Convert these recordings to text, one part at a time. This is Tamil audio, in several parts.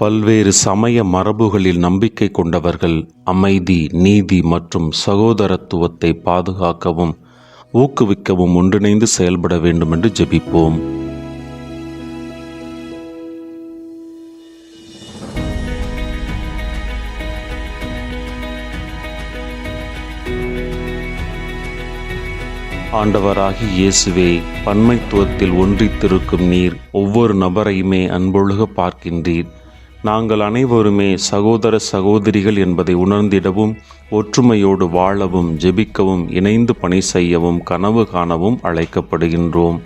பல்வேறு சமய மரபுகளில் நம்பிக்கை கொண்டவர்கள் அமைதி நீதி மற்றும் சகோதரத்துவத்தை பாதுகாக்கவும் ஊக்குவிக்கவும் ஒன்றிணைந்து செயல்பட வேண்டும் என்று ஜெபிப்போம். ஆண்டவராகி இயேசுவே பன்மைத்துவத்தில் ஒன்றித்திருக்கும் நீர் ஒவ்வொரு நபரையுமே அன்பொழுக பார்க்கின்றீர். நாங்கள் அனைவருமே சகோதர சகோதரிகள் என்பதை உணர்ந்திடவும் ஒற்றுமையோடு வாழவும் ஜெபிக்கவும் இணைந்து பணி செய்யவும் கனவு காணவும் அழைக்கப்படுகின்றோம்.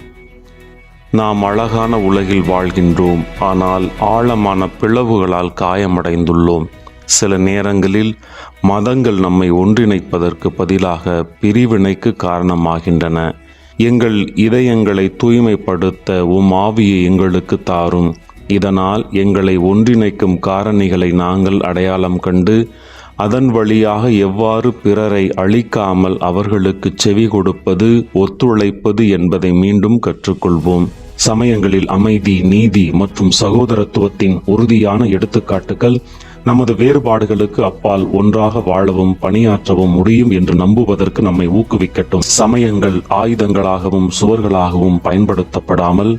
நாம் அழகான உலகில் வாழ்கின்றோம் ஆனால் ஆழமான பிளவுகளால் காயமடைந்துள்ளோம். சில நேரங்களில் மதங்கள் நம்மை ஒன்றிணைப்பதற்கு பதிலாக பிரிவினைக்கு காரணமாகின்றன. எங்கள் இதயங்களை தூய்மைப்படுத்த உம் ஆவியை எங்களுக்கு தாரும். இதனால் எங்களை ஒன்றிணைக்கும் காரணிகளை நாங்கள் அடையாளம் கண்டு அதன் வழியாக எவ்வாறு பிறரை அழிக்காமல் அவர்களுக்கு செவி கொடுப்பது ஒத்துழைப்பது என்பதை மீண்டும் கற்றுக்கொள்வோம். சமயங்களில் அமைதி நீதி மற்றும் சகோதரத்துவத்தின் உறுதியான எடுத்துக்காட்டுகள் நமது வேறுபாடுகளுக்கு அப்பால் ஒன்றாக வாழவும் பணியாற்றவும் முடியும் என்று நம்புவதற்கு நம்மை ஊக்குவிக்கட்டும். சமயங்கள் ஆயுதங்களாகவும் சுவர்களாகவும் பயன்படுத்தப்படாமல்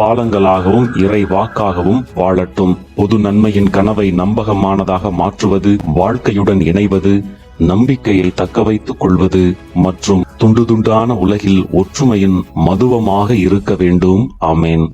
பாலங்களாகவும் இறை வாக்காகவும் வாழட்டும். பொது நன்மையின் கனவை நம்பகமானதாக மாற்றுவது வாழ்க்கையுடன் இணைவது நம்பிக்கையை தக்க வைத்துக் கொள்வது மற்றும் துண்டு துண்டான உலகில் ஒற்றுமையின் மதுவமாக இருக்க வேண்டும். ஆமேன்.